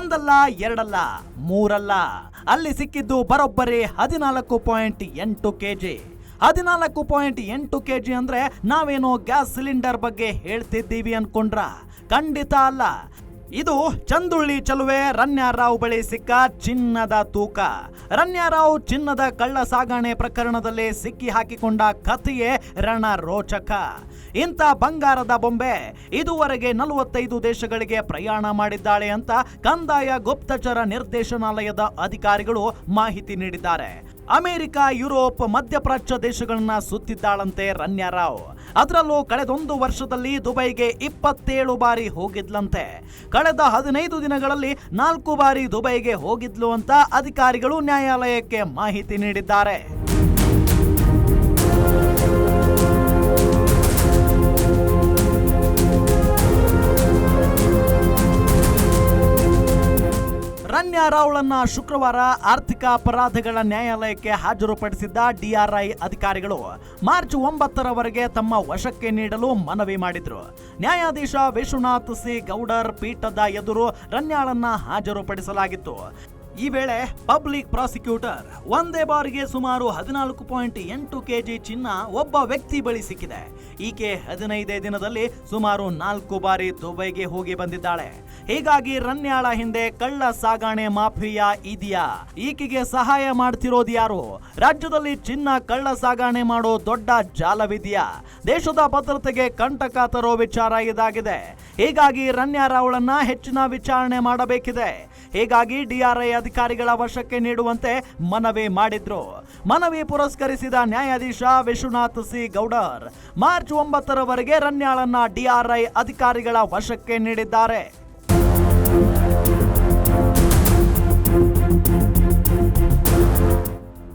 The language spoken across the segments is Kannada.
ಒಂದಲ್ಲ, ಎರಡಲ್ಲ, ಮೂರಲ್ಲ. ಅಲ್ಲಿ ಸಿಕ್ಕಿದ್ದು ಬರೋಬ್ಬರಿ ಹದಿನಾಲ್ಕು ಪಾಯಿಂಟ್ ಎಂಟು ಕೆಜಿ. ಹದಿನಾಲ್ಕು ಪಾಯಿಂಟ್ ಎಂಟು ಕೆ ಜಿ ಅಂದ್ರೆ ನಾವೇನೋ ಗ್ಯಾಸ್ ಸಿಲಿಂಡರ್ ಬಗ್ಗೆ ಹೇಳ್ತಿದ್ದೀವಿ ಅನ್ಕೊಂಡ್ರ? ಖಂಡಿತ ಅಲ್ಲ. ಇದು ಚಂದುಳ್ಳಿ ಚಲುವೆ ರನ್ಯಾರಾವ್ ಬಳಿ ಸಿಕ್ಕ ಚಿನ್ನದ ತೂಕ. ರನ್ಯಾರಾವ್ ಚಿನ್ನದ ಕಳ್ಳ ಸಾಗಣೆ ಪ್ರಕರಣದಲ್ಲಿ ಸಿಕ್ಕಿ ಹಾಕಿಕೊಂಡ ಕಥೆಯೇ ರಣ ರೋಚಕ ಇಂಥ ಬಂಗಾರದ ಬೊಂಬೆ ಇದುವರೆಗೆ ನಲವತ್ತೈದು ದೇಶಗಳಿಗೆ ಪ್ರಯಾಣ ಮಾಡಿದ್ದಾಳೆ ಅಂತ ಕಂದಾಯ ಗುಪ್ತಚರ ನಿರ್ದೇಶನಾಲಯದ ಅಧಿಕಾರಿಗಳು ಮಾಹಿತಿ ನೀಡಿದ್ದಾರೆ. ಅಮೆರಿಕ, ಯುರೋಪ್, ಮಧ್ಯಪ್ರಾಚ್ಯ ದೇಶಗಳನ್ನ ಸುತ್ತಿದ್ದಾಳಂತೆ ರನ್ಯಾರಾವ್ ಅದರಲ್ಲೂ ಕಳೆದೊಂದು ವರ್ಷದಲ್ಲಿ ದುಬೈಗೆ ಇಪ್ಪತ್ತೇಳು ಬಾರಿ ಹೋಗಿದ್ಲಂತೆ. ಕಳೆದ ಹದಿನೈದು ದಿನಗಳಲ್ಲಿ ನಾಲ್ಕು ಬಾರಿ ದುಬೈಗೆ ಹೋಗಿದ್ಲು ಅಂತ ಅಧಿಕಾರಿಗಳು ನ್ಯಾಯಾಲಯಕ್ಕೆ ಮಾಹಿತಿ ನೀಡಿದ್ದಾರೆ. ರನ್ಯಾ ರಾವ್ಳನ್ನ ಶುಕ್ರವಾರ ಆರ್ಥಿಕ ಅಪರಾಧಗಳ ನ್ಯಾಯಾಲಯಕ್ಕೆ ಹಾಜರುಪಡಿಸಿದ್ದ ಡಿಆರ್ಐ ಅಧಿಕಾರಿಗಳು ಮಾರ್ಚ್ ಒಂಬತ್ತರವರೆಗೆ ತಮ್ಮ ವಶಕ್ಕೆ ನೀಡಲು ಮನವಿ ಮಾಡಿದ್ರು. ನ್ಯಾಯಾಧೀಶ ವಿಶ್ವನಾಥ್ ಸಿ ಗೌಡರ್ ಪೀಠದ ಎದುರು ರನ್ಯಾಳನ್ನ ಹಾಜರುಪಡಿಸಲಾಗಿತ್ತು. ಈ ವೇಳೆ ಪಬ್ಲಿಕ್ ಪ್ರಾಸಿಕ್ಯೂಟರ್ ಒಂದೇ ಬಾರಿಗೆ ಸುಮಾರು ಹದಿನಾಲ್ಕು ಪಾಯಿಂಟ್ ಎಂಟು ಕೆಜಿ ಚಿನ್ನ ಒಬ್ಬ ವ್ಯಕ್ತಿ ಬಳಿ ಸಿಕ್ಕಿದೆ. ಈಕೆ ಹದಿನೈದೇ ದಿನದಲ್ಲಿ ಸುಮಾರು ನಾಲ್ಕು ಬಾರಿ ದುಬೈಗೆ ಹೋಗಿ ಬಂದಿದ್ದಾಳೆ. ಹೀಗಾಗಿ ರನ್ಯಾಳ ಹಿಂದೆ ಕಳ್ಳ ಸಾಗಾಣೆ ಮಾಫಿಯಾ ಇದೆಯಾ? ಈಕೆಗೆ ಸಹಾಯ ಮಾಡ್ತಿರೋದು ಯಾರು? ರಾಜ್ಯದಲ್ಲಿ ಚಿನ್ನ ಕಳ್ಳ ಸಾಗಾಣೆ ಮಾಡೋ ದೊಡ್ಡ ಜಾಲವಿದೆಯಾ? ದೇಶದ ಭದ್ರತೆಗೆ ಕಂಟಕ ತರೋ ವಿಚಾರ ಇದಾಗಿದೆ. ಹೀಗಾಗಿ ರನ್ಯಾ ರಾವ್ಳನ್ನ ಹೆಚ್ಚಿನ ವಿಚಾರಣೆ ಮಾಡಬೇಕಿದೆ. ಹೀಗಾಗಿ ಡಿಆರ್ಐ ಅಧಿಕಾರಿಗಳ ವಶಕ್ಕೆ ನೀಡುವಂತೆ ಮನವಿ ಮಾಡಿದ್ರು. ಮನವಿ ಪುರಸ್ಕರಿಸಿದ ನ್ಯಾಯಾಧೀಶ ವಿಶ್ವನಾಥ್ ಸಿ ಗೌಡರ್, ಮಾರ್ಚ್ ಒಂಬತ್ತರವರೆಗೆ ರನ್ಯಾಳನ್ನ ಡಿಆರ್ಐ ಅಧಿಕಾರಿಗಳ ವಶಕ್ಕೆ ನೀಡಿದ್ದಾರೆ.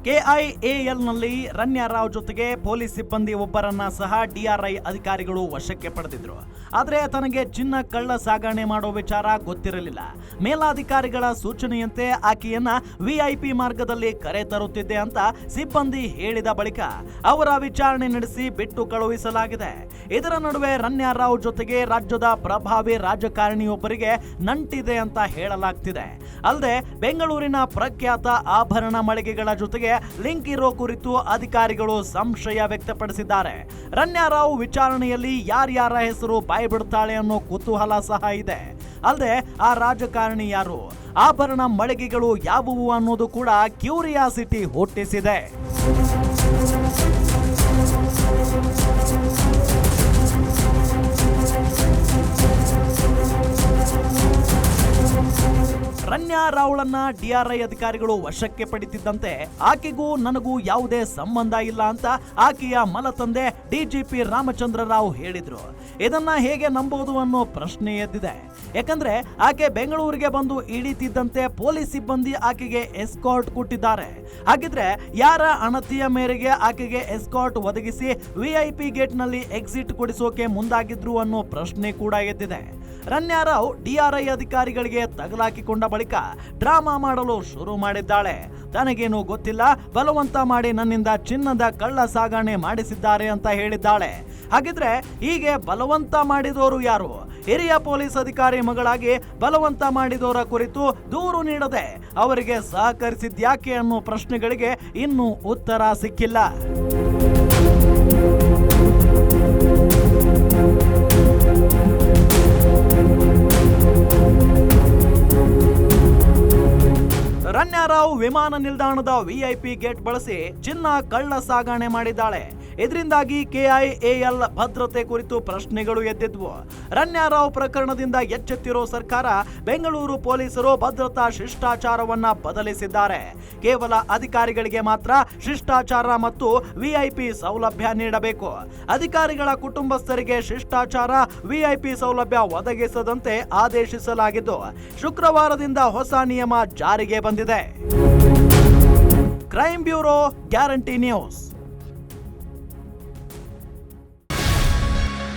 ಕೆಐಎಎಲ್ನಲ್ಲಿ ರನ್ಯಾ ರಾವ್ ಜೊತೆಗೆ ಪೊಲೀಸ್ ಸಿಬ್ಬಂದಿ ಒಬ್ಬರನ್ನ ಸಹ ಡಿಆರ್ಐ ಅಧಿಕಾರಿಗಳು ವಶಕ್ಕೆ ಪಡೆದಿದ್ರು. ಆದರೆ ತನಗೆ ಚಿನ್ನ ಕಳ್ಳ ಸಾಗಣೆ ಮಾಡೋ ವಿಚಾರ ಗೊತ್ತಿರಲಿಲ್ಲ. ಮೇಲಾಧಿಕಾರಿಗಳ ಸೂಚನೆಯಂತೆ ಆಕೆಯನ್ನ ವಿಐಪಿ ಮಾರ್ಗದಲ್ಲಿ ಕರೆ ತರುತ್ತಿದ್ದೆ ಅಂತ ಸಿಬ್ಬಂದಿ ಹೇಳಿದ ಬಳಿಕ ಅವರ ವಿಚಾರಣೆ ನಡೆಸಿ ಬಿಟ್ಟು ಕಳುಹಿಸಲಾಗಿದೆ. ಇದರ ನಡುವೆ ರನ್ಯಾ ರಾವ್ ಜೊತೆಗೆ ರಾಜ್ಯದ ಪ್ರಭಾವಿ ರಾಜಕಾರಣಿಯೊಬ್ಬರಿಗೆ ನಂಟಿದೆ ಅಂತ ಹೇಳಲಾಗ್ತಿದೆ. ಅಲ್ಲದೆ ಬೆಂಗಳೂರಿನ ಪ್ರಖ್ಯಾತ ಆಭರಣ ಮಳಿಗೆಗಳ ಜೊತೆಗೆ ಲಿಂಕ್ ಇರೋ ಕುರಿತು ಅಧಿಕಾರಿಗಳು ಸಂಶಯ ವ್ಯಕ್ತಪಡಿಸಿದ್ದಾರೆ. ರನ್ಯಾ ರಾವ್ ವಿಚಾರಣೆಯಲ್ಲಿ ಯಾರ್ಯಾರ ಹೆಸರು ಬಾಯ್ಬಿಡ್ತಾಳೆ ಅನ್ನೋ ಕುತೂಹಲ ಸಹ ಇದೆ. ಅಲ್ಲದೆ ಆ ರಾಜಕಾರಣಿ ಯಾರು? ಆಭರಣ ಮಳಿಗೆಗಳು ಯಾವುವು ಅನ್ನೋದು ಕೂಡ ಕ್ಯೂರಿಯಾಸಿಟಿ ಹುಟ್ಟಿಸಿದೆ. ರಾವ್ಳನ್ನ ಡಿಆರ್ಐ ಅಧಿಕಾರಿಗಳು ವಶಕ್ಕೆ ಪಡಿತಿದ್ದಂತೆ ಆಕೆಗೂ ನನಗೂ ಯಾವುದೇ ಸಂಬಂಧ ಇಲ್ಲ ಅಂತ ಆಕೆಯ ಮಲತಂದೆ ಡಿಜಿಪಿ ರಾಮಚಂದ್ರ ರಾವ್ ಹೇಳಿದ್ರು. ಇದನ್ನ ಹೇಗೆ ನಂಬೋದು ಅನ್ನೋ ಪ್ರಶ್ನೆ ಎದ್ದಿದೆ. ಯಾಕಂದ್ರೆ ಆಕೆ ಬೆಂಗಳೂರಿಗೆ ಬಂದು ಇಳಿತಿದ್ದಂತೆ ಪೊಲೀಸ್ ಸಿಬ್ಬಂದಿ ಆಕೆಗೆ ಎಸ್ಕಾರ್ಟ್ ಕೊಟ್ಟಿದ್ದಾರೆ. ಹಾಗಿದ್ರೆ ಯಾರ ಅಣತಿಯ ಮೇರೆಗೆ ಆಕೆಗೆ ಎಸ್ಕಾರ್ಟ್ ಒದಗಿಸಿ ವಿಐಪಿ ಗೇಟ್ನಲ್ಲಿ ಎಕ್ಸಿಟ್ ಕೊಡಿಸೋಕೆ ಮುಂದಾಗಿದ್ರು ಅನ್ನೋ ಪ್ರಶ್ನೆ ಕೂಡ ಎದ್ದಿದೆ. ರನ್ಯಾರಾವ್ ಡಿಆರ್ಐ ಅಧಿಕಾರಿಗಳಿಗೆ ತಗಲಾಕಿಕೊಂಡ ಬಳಿಕ ಡ್ರಾಮಾ ಮಾಡಲು ಶುರು ಮಾಡಿದ್ದಾಳೆ. ತನಗೇನು ಗೊತ್ತಿಲ್ಲ, ಬಲವಂತ ಮಾಡಿ ನನ್ನಿಂದ ಚಿನ್ನದ ಕಳ್ಳ ಸಾಗಣೆ ಮಾಡಿಸಿದ್ದಾರೆ ಅಂತ ಹೇಳಿದ್ದಾಳೆ. ಹಾಗಿದ್ರೆ ಹೀಗೆ ಬಲವಂತ ಮಾಡಿದವರು ಯಾರು? ಹಿರಿಯ ಪೊಲೀಸ್ ಅಧಿಕಾರಿ ಮಗಳಾಗಿ ಬಲವಂತ ಮಾಡಿದವರ ಕುರಿತು ದೂರು ನೀಡದೆ ಅವರಿಗೆ ಸಹಕರಿಸಿದ್ಯಾಕೆ ಅನ್ನೋ ಪ್ರಶ್ನೆಗಳಿಗೆ ಇನ್ನೂ ಉತ್ತರ ಸಿಕ್ಕಿಲ್ಲ. ರಾವ್ ವಿಮಾನ ನಿಲ್ದಾಣದ ವಿಐಪಿ ಗೇಟ್ ಬಳಸಿ ಚಿನ್ನ ಕಳ್ಳ ಸಾಗಣೆ ಮಾಡಿದ್ದಾಳೆ. ಇದರಿಂದಾಗಿ ಕೆಐಎಎಲ್ ಭದ್ರತೆ ಕುರಿತು ಪ್ರಶ್ನೆಗಳು ಎದ್ದಿದ್ವು. ರಣ್ಯಾರಾವ್ ಪ್ರಕರಣದಿಂದ ಎಚ್ಚೆತ್ತಿರೋ ಸರ್ಕಾರ ಬೆಂಗಳೂರು ಪೊಲೀಸರು ಭದ್ರತಾ ಶಿಷ್ಟಾಚಾರವನ್ನ ಬದಲಿಸಿದ್ದಾರೆ. ಕೇವಲ ಅಧಿಕಾರಿಗಳಿಗೆ ಮಾತ್ರ ಶಿಷ್ಟಾಚಾರ ಮತ್ತು ವಿಐಪಿ ಸೌಲಭ್ಯ ನೀಡಬೇಕು. ಅಧಿಕಾರಿಗಳ ಕುಟುಂಬಸ್ಥರಿಗೆ ಶಿಷ್ಟಾಚಾರ, ವಿಐಪಿ ಸೌಲಭ್ಯ ಒದಗಿಸದಂತೆ ಆದೇಶಿಸಲಾಗಿದ್ದು, ಶುಕ್ರವಾರದಿಂದ ಹೊಸ ನಿಯಮ ಜಾರಿಗೆ ಬಂದಿದೆ. Crime bureau guarantee news.